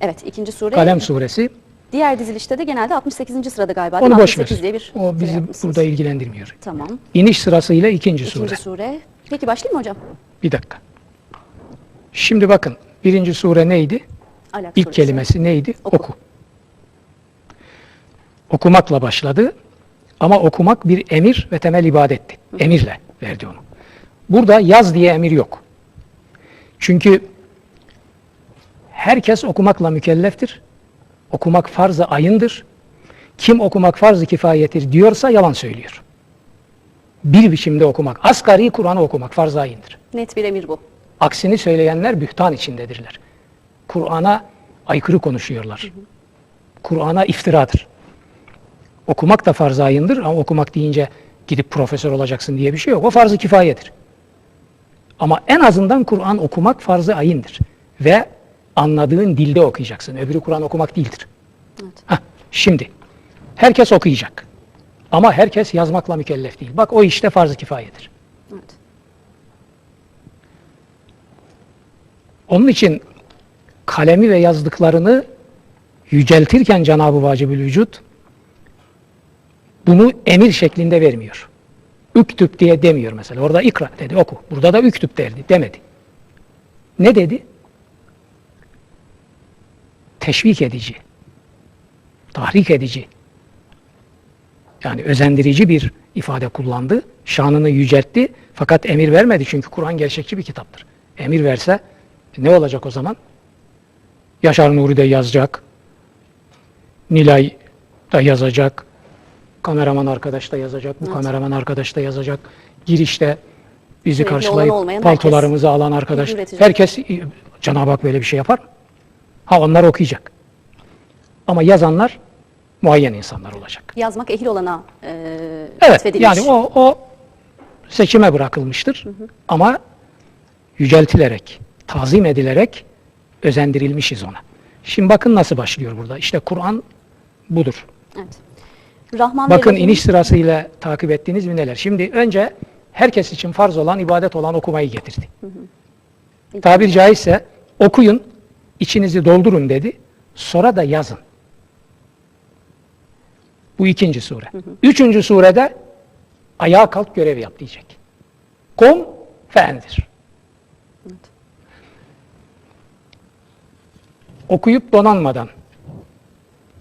Evet ikinci sure. Kalem suresi. Diğer dizilişte de genelde 68. sırada galiba. Onu boş ver. 68 diye bir O bizi burada ilgilendirmiyor. Tamam. İniş sırasıyla ikinci sure. İkinci sure. Peki başlayayım mı hocam? Bir dakika. Şimdi bakın birinci sure neydi? Alak İlk suresi. kelimesi neydi? Oku. Oku. Okumakla başladı ama okumak bir emir ve temel ibadetti. Emirle verdi onu. Burada yaz diye emir yok. Çünkü herkes okumakla mükelleftir. Okumak farz-ı ayındır. Kim okumak farz-ı kifayetir diyorsa yalan söylüyor. Bir biçimde okumak, asgari Kur'an'ı okumak farz-ı ayındır. Net bir emir bu. Aksini söyleyenler bühtan içindedirler. Kur'an'a aykırı konuşuyorlar. Kur'an'a iftiradır. Okumak da farz-ı ayındır ama okumak deyince gidip profesör olacaksın diye bir şey yok. O farz-ı kifayedir. Ama en azından Kur'an okumak farz-ı ayındır. Ve anladığın dilde okuyacaksın. Öbürü Kur'an okumak değildir. Evet. Heh, şimdi herkes okuyacak. Ama herkes yazmakla mükellef değil. Bak o işte farz-ı kifayedir. Evet. Onun için kalemi ve yazdıklarını yüceltirken Cenab-ı Vacibül Vücut bunu emir şeklinde vermiyor. Üktüp diye demiyor mesela. Orada ikra dedi oku. Burada da üktüp derdi demedi. Ne dedi? Teşvik edici. Tahrik edici. Yani özendirici bir ifade kullandı. Şanını yüceltti. Fakat emir vermedi çünkü Kur'an gerçekçi bir kitaptır. Emir verse ne olacak o zaman? Yaşar Nuri de yazacak. Nilay da yazacak. Kameraman arkadaş da yazacak. Bu Evet. kameraman arkadaş da yazacak. Girişte bizi Sürekli karşılayıp paltolarımızı alan arkadaş. Herkes Cenab-ı Hak böyle bir şey yapar mı? Ha onlar okuyacak. Ama yazanlar muayyen insanlar olacak. Yazmak ehil olana e, Evet yani o, o seçime bırakılmıştır. Ama yüceltilerek, tazim edilerek özendirilmişiz ona. Şimdi bakın nasıl başlıyor burada. İşte Kur'an budur. Evet. Rahman Bakın Rahim- iniş sırasıyla takip ettiğiniz mi neler? Şimdi önce herkes için farz olan, ibadet olan okumayı getirdi. Tabir caizse okuyun, içinizi doldurun dedi. Sonra da yazın. Bu ikinci sure. Üçüncü surede ayağa kalk görev yap diyecek. Kum feendir. Okuyup donanmadan,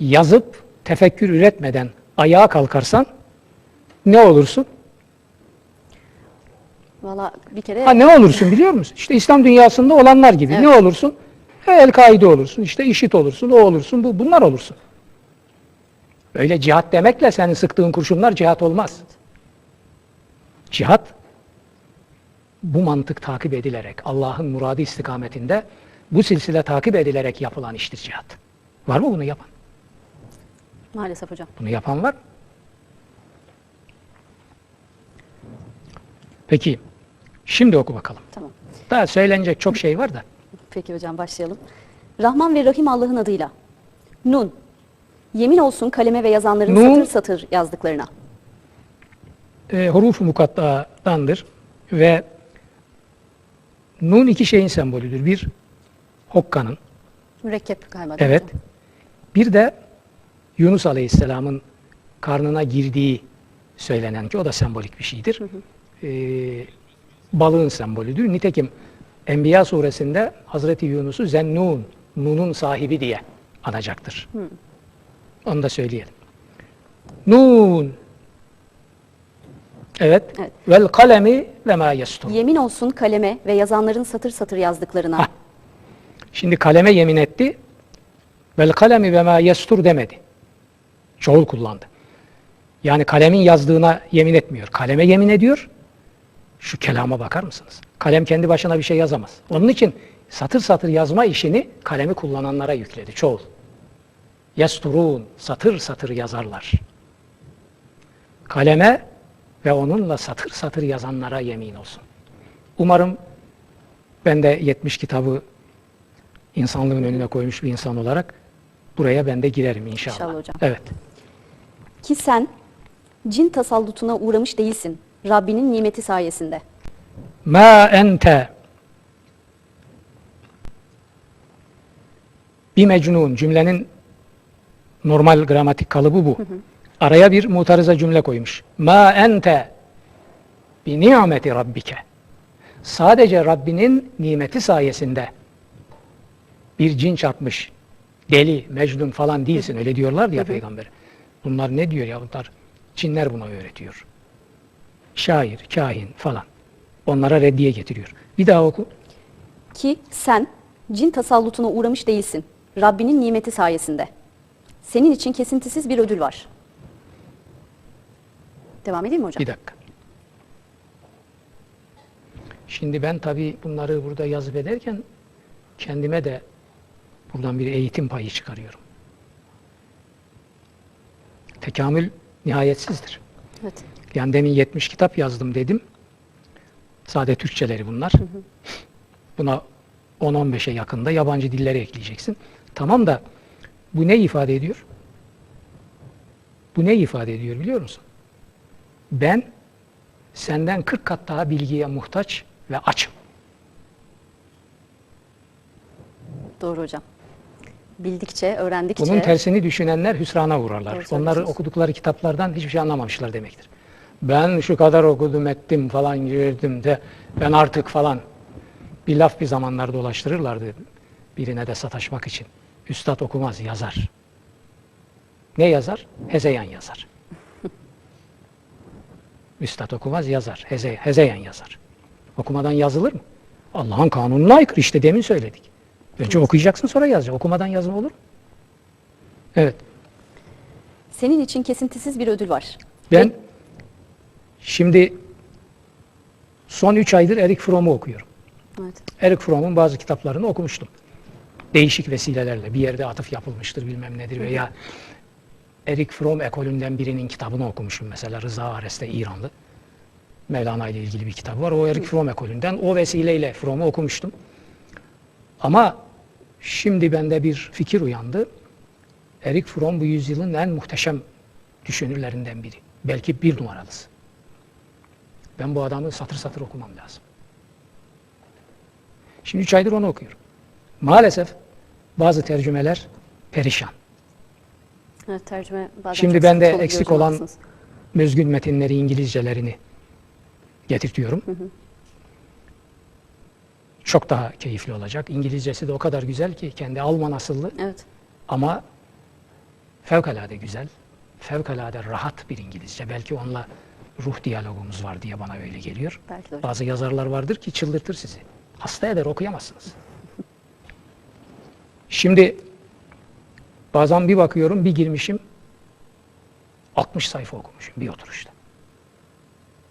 yazıp tefekkür üretmeden ayağa kalkarsan ne olursun? Valla bir kere Ha ne olursun biliyor musun? İşte İslam dünyasında olanlar gibi. Evet. Ne olursun? El-Kaide olursun, işte IŞİD olursun, o olursun, bu, bunlar olursun. Öyle cihat demekle senin sıktığın kurşunlar cihat olmaz. Cihat bu mantık takip edilerek, Allah'ın muradı istikametinde bu silsile takip edilerek yapılan iştir cihat. Var mı bunu yapan? maalesef hocam. Bunu yapan var mı? Peki, şimdi oku bakalım. Tamam. Daha söylenecek çok şey var da. Peki hocam başlayalım. Rahman ve Rahim Allah'ın adıyla. Nun. Yemin olsun kaleme ve yazanların Nun. satır satır yazdıklarına. e, huruf-u mukattadandır ve nun iki şeyin sembolüdür. Bir, hokkanın, Mürekkep galiba. evet. hocam? Bir de Yunus Aleyhisselam'ın karnına girdiği söylenen ki o da sembolik bir şeydir. E, balığın sembolüdür. Nitekim Enbiya suresinde Hazreti Yunus'u Zennun, Nun'un sahibi diye anacaktır. Onu da söyleyelim. Nun. Evet. Evet. Vel kalemi ve ma yestur. Yemin olsun kaleme ve yazanların satır satır yazdıklarına. Hah. Şimdi kaleme yemin etti. Vel kalemi ve ma yestur demedi. Çoğul kullandı. Yani kalemin yazdığına yemin etmiyor. Kaleme yemin ediyor. Şu kelama bakar mısınız? Kalem kendi başına bir şey yazamaz. Onun için satır satır yazma işini kalemi kullananlara yükledi. Çoğul. Yesturun. Satır satır yazarlar. Kaleme ve onunla satır satır yazanlara yemin olsun. Umarım ben de 70 kitabı insanlığın önüne koymuş bir insan olarak buraya ben de girerim inşallah. İnşallah hocam. Evet. Ki sen cin tasallutuna uğramış değilsin. Rabbinin nimeti sayesinde. Ma ente Bir mecnun cümlenin normal gramatik kalıbı bu. Araya bir mutarıza cümle koymuş. Ma ente bi nimeti rabbike. Sadece Rabbinin nimeti sayesinde bir cin çarpmış. Deli, mecnun falan değilsin. Öyle diyorlar ya peygamber. Bunlar ne diyor ya bunlar? Cinler buna öğretiyor. Şair, kahin falan. Onlara reddiye getiriyor. Bir daha oku. Ki sen cin tasallutuna uğramış değilsin. Rabbinin nimeti sayesinde. Senin için kesintisiz bir ödül var. Devam edeyim mi hocam? Bir dakika. Şimdi ben tabii bunları burada yazıp ederken kendime de buradan bir eğitim payı çıkarıyorum. Tekamül nihayetsizdir. Evet. Yani demin 70 kitap yazdım dedim. Sade Türkçeleri bunlar. Buna 10-15'e yakında yabancı dilleri ekleyeceksin. Tamam da bu ne ifade ediyor? Bu ne ifade ediyor biliyor musun? Ben senden 40 kat daha bilgiye muhtaç ve açım. Doğru hocam. Bildikçe, öğrendikçe Bunun tersini düşünenler hüsrana Doğru uğrarlar. söylüyorsunuz. Onlar okudukları kitaplardan hiçbir şey anlamamışlar demektir. Ben şu kadar okudum ettim falan girdim de ben artık falan bir laf bir zamanlar dolaştırırlardı birine de sataşmak için. Üstad okumaz yazar. Ne yazar? Hezeyan yazar. Üstad okumaz yazar. Heze, hezeyan yazar. Okumadan yazılır mı? Allah'ın kanununa aykırı işte demin söyledik. Önce okuyacaksın sonra yazacaksın. Okumadan yazma olur mu? Evet. senin için kesintisiz bir ödül var. Ben şimdi son 3 aydır Erik Fromm'u okuyorum. Evet. Erik Fromm'un bazı kitaplarını okumuştum. Değişik vesilelerle bir yerde atıf yapılmıştır bilmem nedir veya Erik Fromm ekolünden birinin kitabını okumuşum mesela Rıza Ares'te İranlı. Mevlana ile ilgili bir kitabı var. O Erik Fromm ekolünden o vesileyle Fromm'u okumuştum. Ama şimdi bende bir fikir uyandı. Erik Fromm bu yüzyılın en muhteşem düşünürlerinden biri. Belki bir numaralısı. Ben bu adamı satır satır okumam lazım. Şimdi üç aydır onu okuyorum. Maalesef bazı tercümeler perişan. Evet, tercüme bazen Şimdi sıkıntı oluyor eksik olan. Mezgün metinleri İngilizcelerini getirtiyorum. Çok daha keyifli olacak. İngilizcesi de o kadar güzel ki kendi Alman asıllı Evet. ama fevkalade güzel, fevkalade rahat bir İngilizce. Belki onunla ruh diyalogumuz var diye bana öyle geliyor. Belki. Bazı yazarlar vardır ki çıldırtır sizi. Hasta eder okuyamazsınız. Şimdi bazen bir bakıyorum bir girmişim 60 sayfa okumuşum bir oturuşta.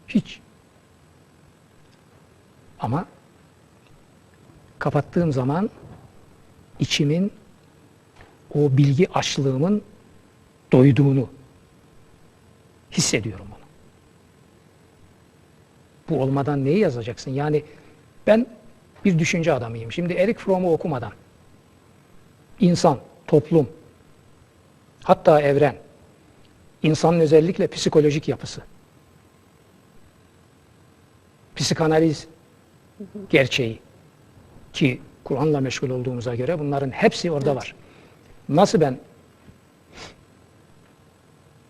Hiç. Ama kapattığım zaman içimin o bilgi açlığımın doyduğunu hissediyorum onu. Bu olmadan neyi yazacaksın? Yani ben bir düşünce adamıyım. Şimdi Erik Fromm'u okumadan insan, toplum, hatta evren, insanın özellikle psikolojik yapısı, psikanaliz gerçeği ki Kur'an'la meşgul olduğumuza göre bunların hepsi orada var. Nasıl ben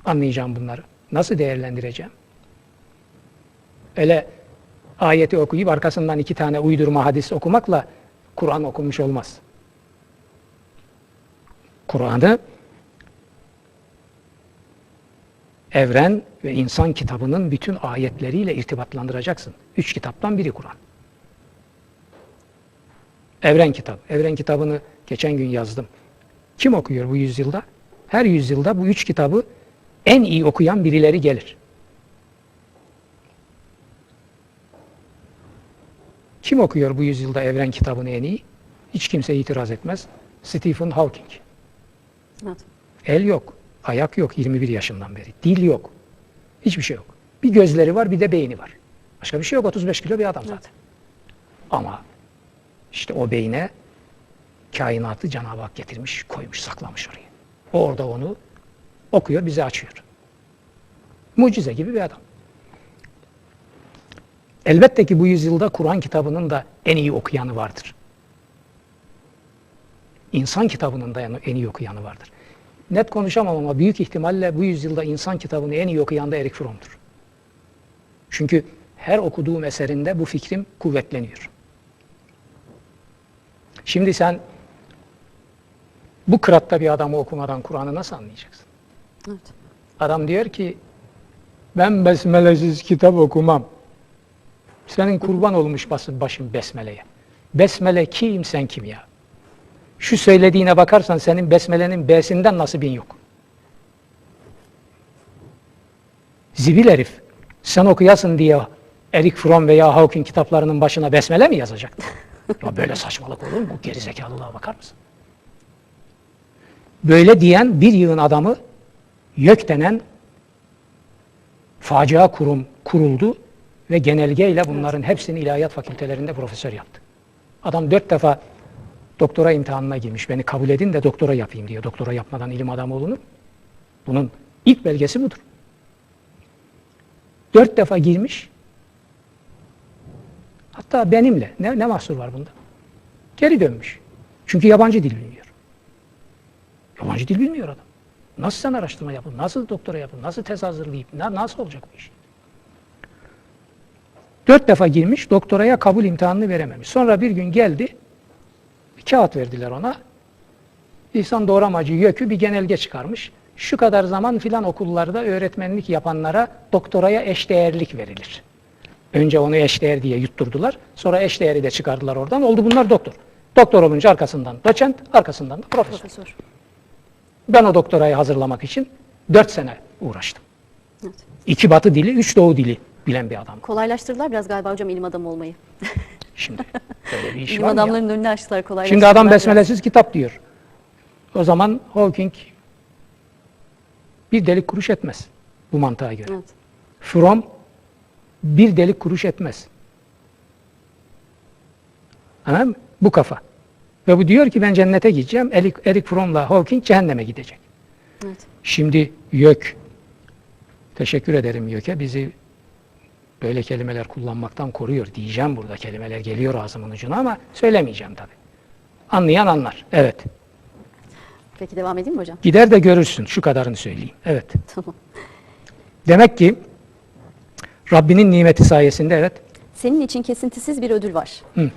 anlayacağım bunları? Nasıl değerlendireceğim? Öyle ayeti okuyup arkasından iki tane uydurma hadis okumakla Kur'an okunmuş olmaz. Kur'an'ı evren ve insan kitabının bütün ayetleriyle irtibatlandıracaksın. Üç kitaptan biri Kur'an. Evren kitabı. Evren kitabını geçen gün yazdım. Kim okuyor bu yüzyılda? Her yüzyılda bu üç kitabı en iyi okuyan birileri gelir. Kim okuyor bu yüzyılda Evren kitabını en iyi? Hiç kimse itiraz etmez. Stephen Hawking. Evet. El yok, ayak yok 21 yaşından beri. Dil yok. Hiçbir şey yok. Bir gözleri var bir de beyni var. Başka bir şey yok. 35 kilo bir adam zaten. Ama işte o beyne kainatı Cenab-ı Hak getirmiş, koymuş, saklamış oraya. O orada onu okuyor, bize açıyor. Mucize gibi bir adam. Elbette ki bu yüzyılda Kur'an kitabının da en iyi okuyanı vardır. insan kitabının da en- iyi okuyanı vardır. Net konuşamam ama büyük ihtimalle bu yüzyılda insan kitabını en iyi okuyan da Erik Fromm'dur. Çünkü her okuduğum eserinde bu fikrim kuvvetleniyor. Şimdi sen bu kıratta bir adamı okumadan Kur'an'ı nasıl anlayacaksın? Evet. Adam diyor ki ben besmelesiz kitap okumam. Senin kurban olmuş basın başın besmeleye. Besmele kim sen kim ya? Şu söylediğine bakarsan senin besmelenin B'sinden nasibin yok. Zibil herif. Sen okuyasın diye Erik Fromm veya Hawking kitaplarının başına besmele mi yazacak? ya böyle saçmalık olur mu? Bu gerizekalılığa bakar mısın? Böyle diyen bir yığın adamı YÖK denen facia kurum kuruldu ve genelgeyle bunların hepsini ilahiyat fakültelerinde profesör yaptı. Adam dört defa doktora imtihanına girmiş. Beni kabul edin de doktora yapayım diyor. Doktora yapmadan ilim adamı olunur. Bunun ilk belgesi budur. Dört defa girmiş. Hatta benimle. Ne, ne mahsur var bunda? Geri dönmüş. Çünkü yabancı dil bilmiyor. Yabancı dil bilmiyor adam. Nasıl sen araştırma yapın? Nasıl doktora yapın? Nasıl tez hazırlayıp? na- Nasıl olacak bu iş? Dört defa girmiş, doktoraya kabul imtihanını verememiş. Sonra bir gün geldi, bir kağıt verdiler ona. İhsan Doğramacı YÖK'ü bir genelge çıkarmış. Şu kadar zaman filan okullarda öğretmenlik yapanlara doktoraya eşdeğerlik verilir. Önce onu eşdeğer diye yutturdular. Sonra eşdeğeri de çıkardılar oradan. Oldu bunlar doktor. Doktor olunca arkasından doçent, arkasından da profesör. Profesör. Ben o doktorayı hazırlamak için dört sene uğraştım. Evet. İki batı dili, üç doğu dili bilen bir adam. Kolaylaştırdılar biraz galiba hocam ilim adamı olmayı. Şimdi böyle bir iş İlim var mı ya? önünü açtılar kolaylaştırdılar. Şimdi adam biraz. besmelesiz kitap diyor. O zaman Hawking bir delik kuruş etmez bu mantığa göre. Evet. From bir delik kuruş etmez. Anladın mı? Bu kafa. Ve bu diyor ki ben cennete gideceğim. Erik, Erik Fromm'la Hawking cehenneme gidecek. Evet. Şimdi YÖK, teşekkür ederim YÖK'e bizi böyle kelimeler kullanmaktan koruyor diyeceğim burada. Kelimeler geliyor ağzımın ucuna ama söylemeyeceğim tabii. Anlayan anlar. Evet. Peki devam edeyim mi hocam? Gider de görürsün. Şu kadarını söyleyeyim. Evet. Tamam. Demek ki Rabbinin nimeti sayesinde evet Senin için kesintisiz bir ödül var. Hı.